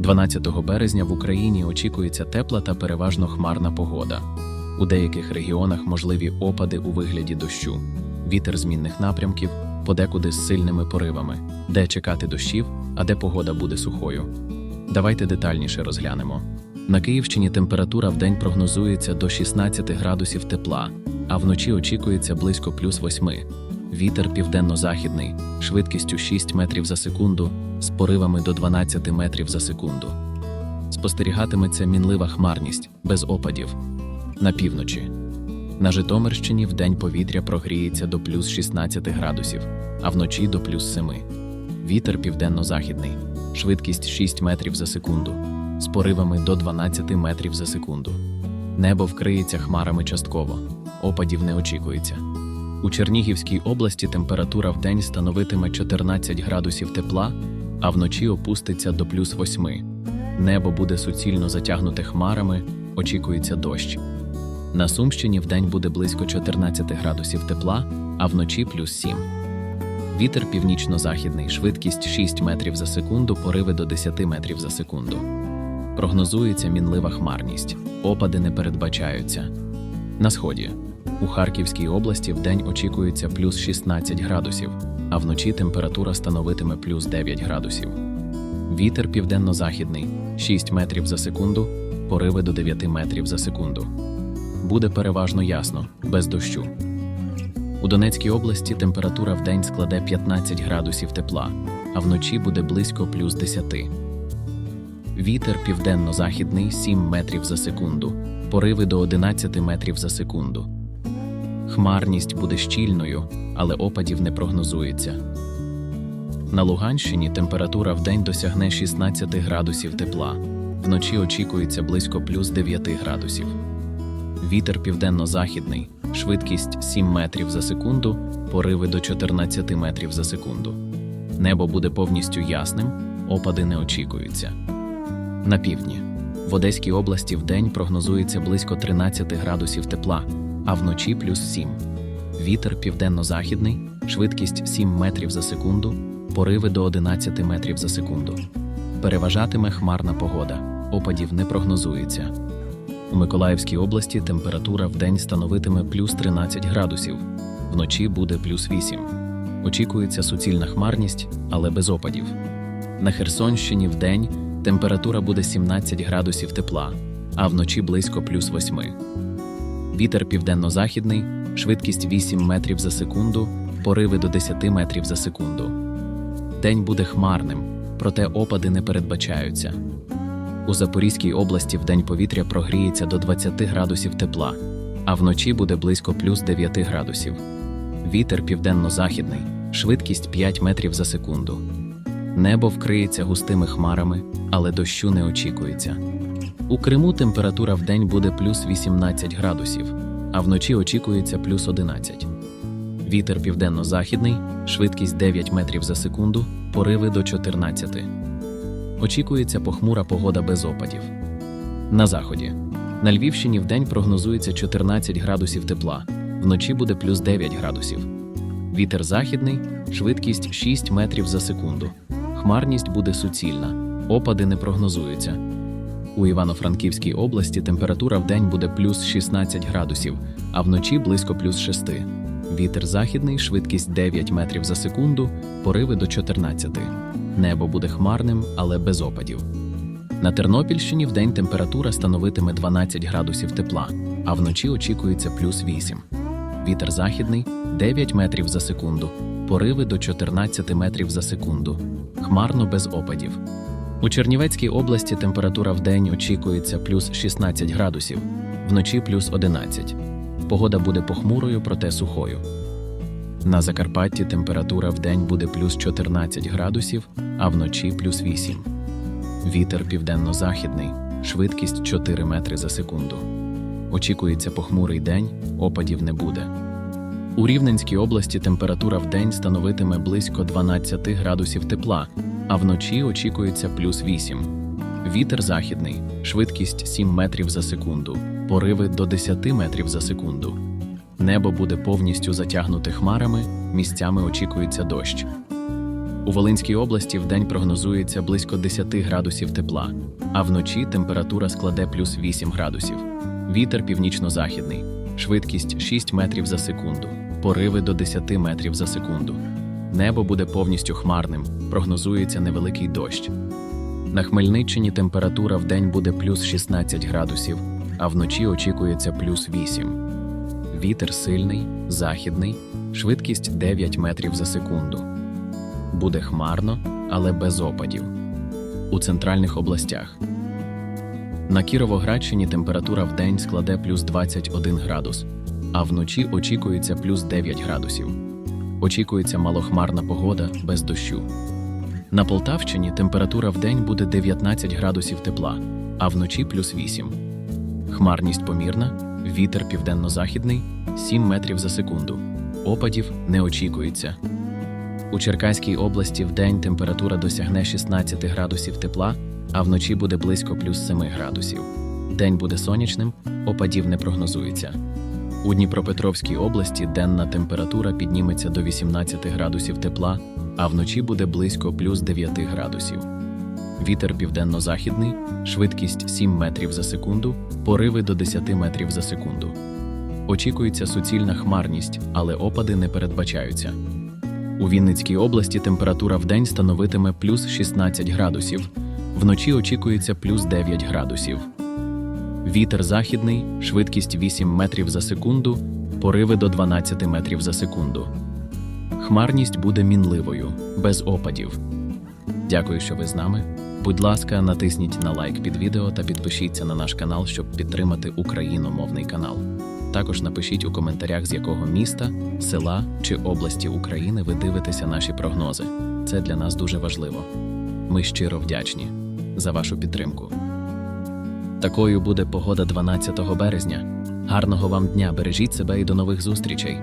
12 березня в Україні очікується тепла та переважно хмарна погода. У деяких регіонах можливі опади у вигляді дощу, вітер змінних напрямків, подекуди з сильними поривами, де чекати дощів, а де погода буде сухою. Давайте детальніше розглянемо. На Київщині температура в день прогнозується до 16 градусів тепла, а вночі очікується близько плюс 8. Вітер південно-західний, швидкістю 6 метрів за секунду, з поривами до 12 метрів за секунду. Спостерігатиметься мінлива хмарність без опадів. На півночі. На Житомирщині в день повітря прогріється до плюс 16 градусів, а вночі до плюс 7. Вітер південно-західний, швидкість 6 метрів за секунду, з поривами до 12 метрів за секунду. Небо вкриється хмарами частково, опадів не очікується. У Чернігівській області температура в день становитиме 14 градусів тепла, а вночі опуститься до плюс 8. Небо буде суцільно затягнуте хмарами, очікується дощ. На Сумщині вдень буде близько 14 градусів тепла, а вночі плюс 7. Вітер північно-західний, швидкість 6 метрів за секунду, пориви до 10 метрів за секунду. Прогнозується мінлива хмарність, опади не передбачаються. На сході. У Харківській області вдень очікується плюс 16 градусів, а вночі температура становитиме плюс 9 градусів. Вітер південно-західний 6 метрів за секунду, пориви до 9 метрів за секунду. Буде переважно ясно, без дощу. У Донецькій області температура в день складе 15 градусів тепла, а вночі буде близько плюс 10. Вітер південно-західний 7 метрів за секунду, пориви до 11 метрів за секунду. Хмарність буде щільною, але опадів не прогнозується. На Луганщині температура вдень досягне 16 градусів тепла, вночі очікується близько плюс 9 градусів. Вітер південно-західний, швидкість 7 метрів за секунду, пориви до 14 метрів за секунду. Небо буде повністю ясним, опади не очікуються. На півдні. В Одеській області вдень прогнозується близько 13 градусів тепла, а вночі плюс 7. Вітер південно-західний, швидкість 7 метрів за секунду, пориви до 11 метрів за секунду. Переважатиме хмарна погода, опадів не прогнозується. У Миколаївській області температура в день становитиме плюс 13 градусів, вночі буде плюс 8. Очікується суцільна хмарність, але без опадів. На Херсонщині в день температура буде 17 градусів тепла, а вночі близько плюс 8. Вітер південно-західний, швидкість 8 метрів за секунду, пориви до 10 метрів за секунду. День буде хмарним, проте опади не передбачаються. У Запорізькій області в день повітря прогріється до 20 градусів тепла, а вночі буде близько плюс 9 градусів. Вітер південно-західний, швидкість 5 метрів за секунду. Небо вкриється густими хмарами, але дощу не очікується. У Криму температура в день буде плюс 18 градусів, а вночі очікується плюс 11. Вітер південно-західний, швидкість 9 метрів за секунду, пориви до 14. Очікується похмура погода без опадів. На заході. На Львівщині вдень прогнозується 14 градусів тепла, вночі буде плюс 9 градусів. Вітер західний, швидкість 6 метрів за секунду. Хмарність буде суцільна, опади не прогнозуються. У Івано-Франківській області температура вдень буде плюс 16 градусів, а вночі близько плюс 6. Вітер західний, швидкість 9 метрів за секунду, пориви до 14. Небо буде хмарним, але без опадів. На Тернопільщині вдень температура становитиме 12 градусів тепла, а вночі очікується плюс 8. Вітер західний 9 метрів за секунду, пориви до 14 метрів за секунду. Хмарно без опадів. У Чернівецькій області температура вдень очікується плюс 16 градусів, вночі плюс 11. Погода буде похмурою, проте сухою. На Закарпатті температура вдень буде плюс 14 градусів, а вночі плюс 8. Вітер південно-західний, швидкість 4 метри за секунду. Очікується похмурий день, опадів не буде. У Рівненській області температура вдень становитиме близько 12 градусів тепла, а вночі очікується плюс 8. Вітер західний, швидкість 7 метрів за секунду, пориви до 10 метрів за секунду. Небо буде повністю затягнуте хмарами, місцями очікується дощ. У Волинській області вдень прогнозується близько 10 градусів тепла, а вночі температура складе плюс 8 градусів. Вітер північно-західний, швидкість 6 метрів за секунду, пориви до 10 метрів за секунду. Небо буде повністю хмарним, прогнозується невеликий дощ. На Хмельниччині температура в день буде плюс 16 градусів, а вночі очікується плюс 8. Вітер сильний, західний, швидкість 9 метрів за секунду. Буде хмарно, але без опадів. У центральних областях. На Кіровоградщині температура в день складе плюс 21 градус, а вночі очікується плюс 9 градусів. Очікується малохмарна погода без дощу. На Полтавщині температура в день буде 19 градусів тепла, а вночі плюс 8. Хмарність помірна, вітер південно-західний 7 метрів за секунду. Опадів не очікується. У Черкаській області в день температура досягне 16 градусів тепла, а вночі буде близько плюс 7 градусів. День буде сонячним, опадів не прогнозується. У Дніпропетровській області денна температура підніметься до 18 градусів тепла, а вночі буде близько плюс 9 градусів. Вітер південно-західний, швидкість 7 метрів за секунду, пориви до 10 метрів за секунду. Очікується суцільна хмарність, але опади не передбачаються. У Вінницькій області температура в день становитиме плюс 16 градусів, вночі очікується плюс 9 градусів. Вітер західний, швидкість 8 метрів за секунду, пориви до 12 метрів за секунду. Хмарність буде мінливою, без опадів. Дякую, що ви з нами. Будь ласка, натисніть на лайк під відео та підпишіться на наш канал, щоб підтримати україномовний канал. Також напишіть у коментарях, з якого міста, села чи області України ви дивитеся наші прогнози. Це для нас дуже важливо. Ми щиро вдячні за вашу підтримку. Такою буде погода 12 березня. Гарного вам дня! Бережіть себе і до нових зустрічей!